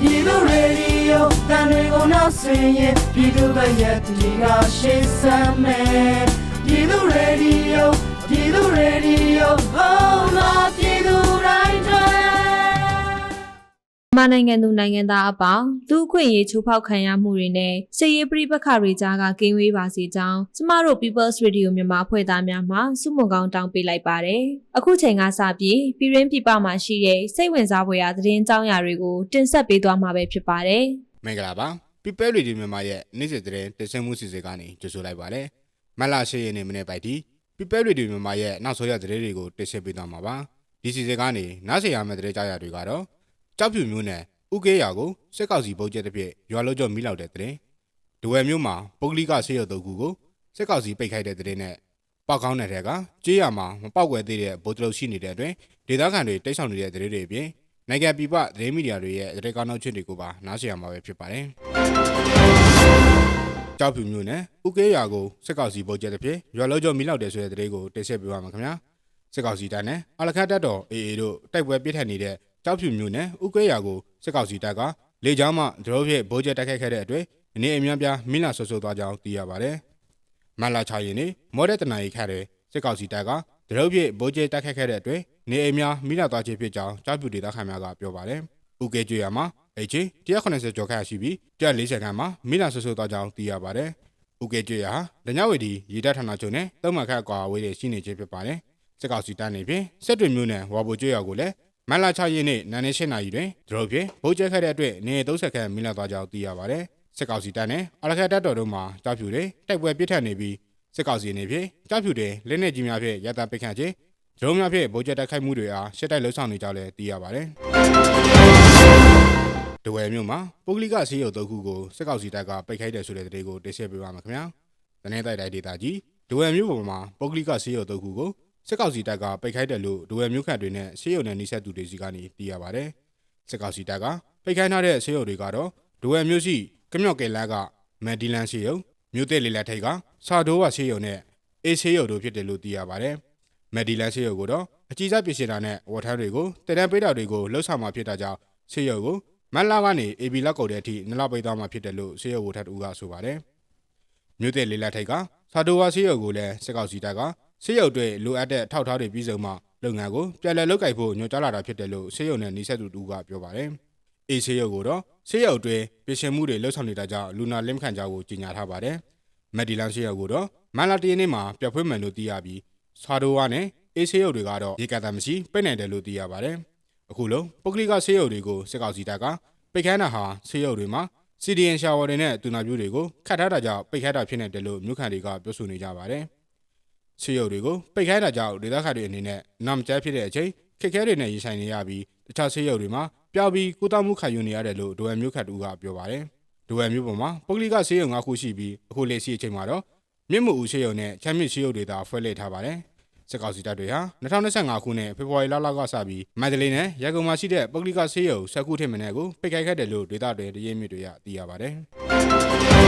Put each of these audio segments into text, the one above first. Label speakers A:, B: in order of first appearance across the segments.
A: ပြည်သူရေဒီယိုတန်တွေကိုနောက်ဆင်ရင်ပြည်သူ့ရဲ့ဒီကရှေ့စမ်းမယ်ပြည်သူရေဒီယို
B: မြန်မာနိုင်ငံသူနိုင်ငံသားအပေါင်းလူ့အခွင့်အရေးချိုးဖောက်ခံရမှုတွေနဲ့စစ်ရေးပဋိပက္ခတွေကြားကကင်းဝေးပါစေကြောင်းကျမတို့ People's Radio မြန်မာအဖွဲ့သားများမှစုမုံကောင်းတောင်းပေးလိုက်ပါတယ်။အခုချိန်ကစပြီးပြည်ရင်းပြည်ပမှာရှိတဲ့စိတ်ဝင်စားဖွယ်ရာသတင်းကြောင်းရာတွေကိုတင်ဆက်ပေးသွားမှာပဲဖြစ်ပါတယ်။
C: မင်္ဂလာပါ People Radio မြန်မာရဲ့နေ့စဉ်သတင်းတင်ဆက်မှုစီစဉ်ကနေကြိုဆိုလိုက်ပါတယ်မတ်လ10ရက်နေ့မနေ့ပိုက်ဒီ People Radio မြန်မာရဲ့နောက်ဆုံးရသတင်းတွေကိုတင်ဆက်ပေးသွားမှာပါဒီစီစဉ်ကနေနားဆင်ရမယ့်သတင်းကြားရတွေကတော့ ကြောက်ဖြူမျိုးနဲ့ဥကေးရာကိုစစ်ကောက်စီပုံကျက်တစ်ပြည့်ရွာလုံးကျော်မိလောက်တဲ့သတင်းဒဝယ်မျိုးမှာပုဂ္ဂလိကဆေးရုံတုပ်ကူကိုစစ်ကောက်စီပိတ်ခိုက်တဲ့သတင်းနဲ့ပောက်ကောင်းတဲ့ထဲကကြေးရမှာမပောက်ကွယ်သေးတဲ့ဗိုလ်တလုံးရှိနေတဲ့အတွင်းဒေသခံတွေတိတ်ဆောင်နေတဲ့သတင်းတွေအပြင်နိုင်ငံပြည်ပသတင်းမီဒီယာတွေရဲ့သတင်းကောင်းနှုတ်ချက်တွေကိုပါနားဆင်ရမှာပဲဖြစ်ပါတယ်။ကြောက်ဖြူမျိုးနဲ့ဥကေးရာကိုစစ်ကောက်စီပုံကျက်တစ်ဖြစ်ရွာလုံးကျော်မိလောက်တဲ့ဆိုတဲ့သတင်းကိုတင်ဆက်ပေးပါမယ်ခင်ဗျာ။စစ်ကောက်စီတပ်နဲ့အလခတ်တပ်တော် AA တို့တိုက်ပွဲပြစ်ထန်နေတဲ့ ကြောက်ဖြူမျိုးနဲ့ဥကေးရာကိုစစ်ကောက်စီတပ်ကလေကြောင်းမှဒရောဖြစ်ဗိုးကျက်တိုက်ခိုက်ခဲ့တဲ့အတွက်အနေအများပြားမိလာဆွဆွသွားကြောင်းသိရပါတယ်။မလာချရင်နေမော်ဒက်တနာရီခတ်တဲ့စစ်ကောက်စီတပ်ကဒရုပ်ဖြစ်ဗိုးကျဲတိုက်ခတ်ခဲ့တဲ့အတွက်နေအိမ်များမိလာသွားခြင်းဖြစ်ကြောင်းကြောက်ပြူဒေသခံများကပြောပါတယ်။ဥကေကျွေရမှာအချင်း180ကျော်ခန့်ရှိပြီး140ခန့်မှာမိလာဆွဆွသွားကြောင်းသိရပါတယ်။ဥကေကျွေရဟာဒညဝေဒီရေတပ်ဌာနချုပ်နဲ့သုံးမှတ်ခန့်ကွာဝေးတဲ့ရှိနေခြင်းဖြစ်ပါတယ်။စစ်ကောက်စီတပ်နေဖြင့်စစ်တွေမျိုးနဲ့ဝါဘိုကျွေရကိုလည်း မလာချရင်နေ့နန်းနေ၈နာရီတွင်ဒရုပ်ဖြစ်ဗိုးကျဲခဲ့တဲ့အတွက်နေ30ခန့်မိလာသွားကြောင်းသိရပါတယ်။စစ်ကောက်စီတပ်နဲ့အလခတ်တပ်တော်တို့မှကြောက်ပြူတွေတိုက်ပွဲပြစ်ထန်နေပြီးစစ်ကောက်စီအနေဖြင့်ကြောက်ဖြူတွေလက်နက်ကြီးများဖြင့်ရတာပိတ်ခန့်ခြင်းဒရုန်းများဖြင့်ဗိုလ်ကျတိုက်ခိုက်မှုတွေအားရှက်တိုက်လှုပ်ဆောင်နေကြလည်းသိရပါတယ်။ဒဝယ်မြို့မှာပုဂ္ဂလိကဆေးရုံတုပ်ခုကိုစစ်ကောက်စီတပ်ကပိတ်ခိုက်တယ်ဆိုတဲ့သတင်းကိုတင်ဆက်ပေးပါမယ်ခင်ဗျာ။တနေ့တိုက်တိုက်ဒေတာကြီးဒဝယ်မြို့ပေါ်မှာပုဂ္ဂလိကဆေးရုံတုပ်ခုကို စစ်ကောက်စီတပ်ကပိတ်ခိုက်တယ်လို့ဒဝယ်မြို့ခန့်တွေနဲ့ဆေးရုံနဲ့နှိစက်သူတွေစီကနေသိရပါတယ်။စစ်ကောက်စီတပ်ကပိတ်ခိုက်ထားတဲ့ဆေးရုံတွေကတော့ဒဝယ်မြို့ရှိကမြောက်ကဲလန်းကမက်ဒီလန်ဆေးရုံမြို့သစ်လေလက်ထိတ်ကစာဒိုးဝဆေးရုံနဲ့အေးဆေးရုံတို့ဖြစ်တယ်လို့သိရပါတယ်။မက်ဒီလန်ဆေးရုံကိုတော့အကြီးစားပြင်ဆင်တာနဲ့ဝတ်ထမ်းတွေကိုတရန်ပေးတာတွေကိုလှုပ်ဆောင်မှာဖြစ်တာကြောင့်ဆေးရုံကိုမန်လာကနေ AB လောက်ကုန်တဲ့အထိနလောက်ပိတ်သွားမှာဖြစ်တယ်လို့ဆေးရုံဝတ်ထမ်းတူကဆိုပါတယ်။မြို့သစ်လေလက်ထိတ်ကစာဒိုးဝဆေးရုံကိုလည်းစစ်ကောက်စီတပ်က ဆေးရုံတွေလိုအပ်တဲ့ထောက်ထားတွေပြီးဆုံးမှလုပ်ငန်းကိုပြန်လည်လုပ်ကိုင်ဖို့ညွှန်ကြားလာတာဖြစ်တယ်လို့ဆေးရုံနဲ့နှိစက်သူတူကပြောပါတယ်။အေးဆေးရုံကိုတော့ဆေးရုံတွေပြင်ဆင်မှုတွေလှုပ်ဆောင်နေတာကြောင့်လူနာလင်းခန့်ကြောင်းကိုကြေညာထားပါတယ်။မက်ဒီလန်ဆေးရုံကိုတော့မန်လာတရနေ့မှာပြတ်ဖွင့်မယ်လို့သိရပြီးစာဒိုဝါနဲ့အေးဆေးရုံတွေကတော့ရေကတာမရှိပိတ်နိုင်တယ်လို့သိရပါတယ်။အခုလုံးပုဂ္ဂလိကဆေးရုံတွေကိုစစ်ကောက်စီတပ်ကပိတ်ခန်းတာဟာဆေးရုံတွေမှာ CDN ရှာဝါတွေနဲ့တူနာပြူတွေကိုခတ်ထားတာကြောင့်ပိတ်ခတ်တာဖြစ်နေတယ်လို့မြို့ခံတွေကပြောဆိုနေကြပါတယ်။ ဆေးရုံတွေကိုပိတ်ခိုင်းတာကြောင့်ဒေသခံတွေအနေနဲ့နာမကျဲဖြစ်တဲ့အချိန်ခက်ခဲတွေနဲ့ရင်ဆိုင်နေရပြီးတခြားဆေးရုံတွေမှာပျောက်ပြီးကုသမှုခံယူနေရတယ်လို့ဒိုဝယ်မြို့ခံတူကပြောပါတယ်။ဒိုဝယ်မြို့ပေါ်မှာပုဂ္ဂလိကဆေးရုံ၅ခုရှိပြီးအခုလေစီအချိန်မှာတော့မြင့်မှုဦးဆေးရုံနဲ့ချမ်းမြင့်ဆေးရုံတွေသာဖွဲလှည့်ထားပါတယ်။စစ်ကောင်စီတပ်တွေဟာ2025ခုနှစ်ဖေဖော်ဝါရီလလောက်ကစပြီးမန္တလေးနဲ့ရန်ကုန်မှာရှိတဲ့ပုဂ္ဂလိကဆေးရုံ၁၀ခုထက်မနည်းကိုပိတ်ခိုင်းခဲ့တယ်လို့ဒေသတွေတရေမြစ်တွေကသိရပါတယ်။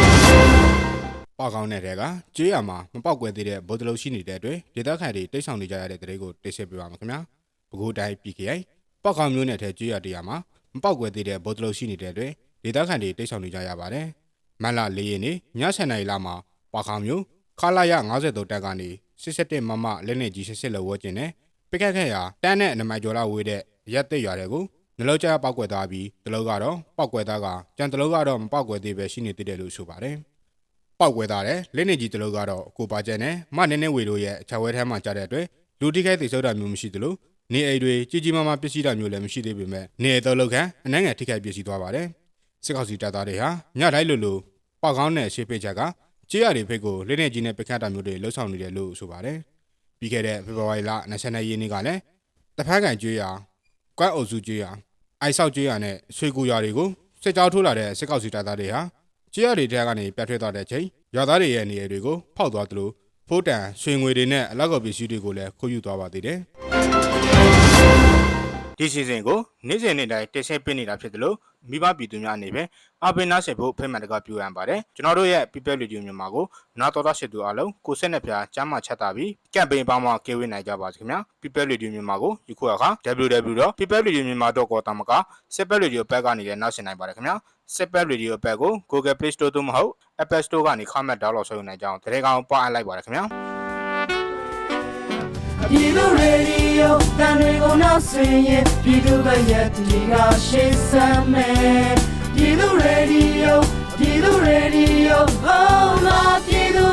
C: ပေါကောင်းတဲ့တဲကကျွေးရမှာမပေါက်ကွယ်သေးတဲ့ဗိုလ်တလုံးရှိနေတဲ့အတွက်ဒေသခံတွေတိတ်ဆောင်နေကြရတဲ့တဲ့ကိုတိတ်ဆက်ပြပါမယ်ခင်ဗျာ။ပဲခူးတိုင်း PKI ပေါကောင်းမျိုးနဲ့ထဲကျွေးရတရားမှာမပေါက်ကွယ်သေးတဲ့ဗိုလ်တလုံးရှိနေတဲ့အတွက်ဒေသခံတွေတိတ်ဆောင်နေကြရပါတယ်။မန်လာ၄ရက်နေ့ည7:00နာရီလောက်မှာပေါကောင်းမျိုးခလာရ53တက်ကနေ67မမလက်နေကြီးစစ်လောဝကျင်နဲ့ပိတ်ခတ်ခဲ့ရာတန်းနဲ့နမိုင်ကျော်လာဝေးတဲ့ရက်သိရွာတွေကိုနှလုံးကြားပောက်ကွယ်သားပြီးတလုံးကတော့ပောက်ကွယ်သားကကြံတလုံးကတော့မပောက်ကွယ်သေးပဲရှိနေသေးတယ်လို့ဆိုပါတယ်။ ပောက်ကွယ်သားတဲ့လက်နေကြီးတလုံးကတော့ကိုပါကျန်နဲ့မနည်းနည်းဝေတို့ရဲ့အချဝဲထဲမှာကြားတဲ့အတွက်လူတိခိုက်သိဆုပ်တာမျိုးမရှိသလိုနေအိမ်တွေကြီးကြီးမားမားပစ္စည်းတာမျိုးလည်းမရှိသေးပေမဲ့နေအိမ်တော့လောက်ခံအနှံ့ငယ်ထိခိုက်ပစ္စည်းသွားပါတယ်။စစ်ကောင်စီတပ်သားတွေဟာညတိုင်းလိုလိုပောက်ကောင်းတဲ့ရှေ့ပိတ်ချက်ကကြေးရတွေဖိတ်ကိုလက်နေကြီးနဲ့ပိတ်ခတ်တာမျိုးတွေလှုပ်ဆောင်နေတယ်လို့ဆိုပါတယ်။ပြီးခဲ့တဲ့ဖေဖော်ဝါရီလ22ရက်နေ့ကလည်းတဖက်ကန်ကျွေးရကွက်အုပ်စုကျွေးရအိုက်ဆောက်ကျွေးရနဲ့ဆွေကူရတွေကိုစစ်ကြောထိုးလာတဲ့စစ်ကောက်စီတပ်သားတွေဟာ ကြေးရတွေထဲကနေပြတ်ထွက်သွားတဲ့ချိန်ရွာသားတွေရဲ့နေရာတွေကိုဖောက်သွားသလိုဖိုးတန်ရွှေငွေတွေနဲ့အလောက်ကော်ပစ္စည်းတွေကိုလည်းခိုးယူသွားပါသေးတယ်။ဒီစီစဉ်ကိုနေ့စဉ်နေ့တိုင်းတင်ဆက်ပေးနေတာဖြစ်တယ်လို့ မိဘပြည်သူများအနေနဲ့အားပေးနားဆင်ဖို့ဖိတ်မှန်တကပြုရန်ပါတယ်ကျွန်တော်တို့ရဲ့ People Radio မြန်မာကိုနားတော်သားရှိသူအားလုံးကိုဆက်နဲ့ဖျားကျမ်းမာချက်တာပြီးကမ်ပိန်းပေါင်းမှာကေဝေးနိုင်ကြပါစေခင်ဗျာ People Radio မြန်မာကိုယခုအခါ www.peopleradio.myanmar.com တမက Super Radio ဘက်ကနေလည်းနားဆင်နိုင်ပါတယ်ခင်ဗျာ Super Radio ဘက်ကို Google Play Store သို့မဟုတ် Apple Store ကနေခမတ်ဒေါက်လော့ဆောက်နိုင်ကြအောင်တရေကောင်ပွားအပ်လိုက်ပါတယ်ခင်ဗျာ
A: ပြည်သူရေဒီယိုတန်တွေကိုနောက်ဆင်ရင်ပြည်သူပဲရက်တီကရှေ့ဆမ်းမယ်ပြည်သူရေဒီယိုပြည်သူရေဒီယို Oh my ပြည်သူ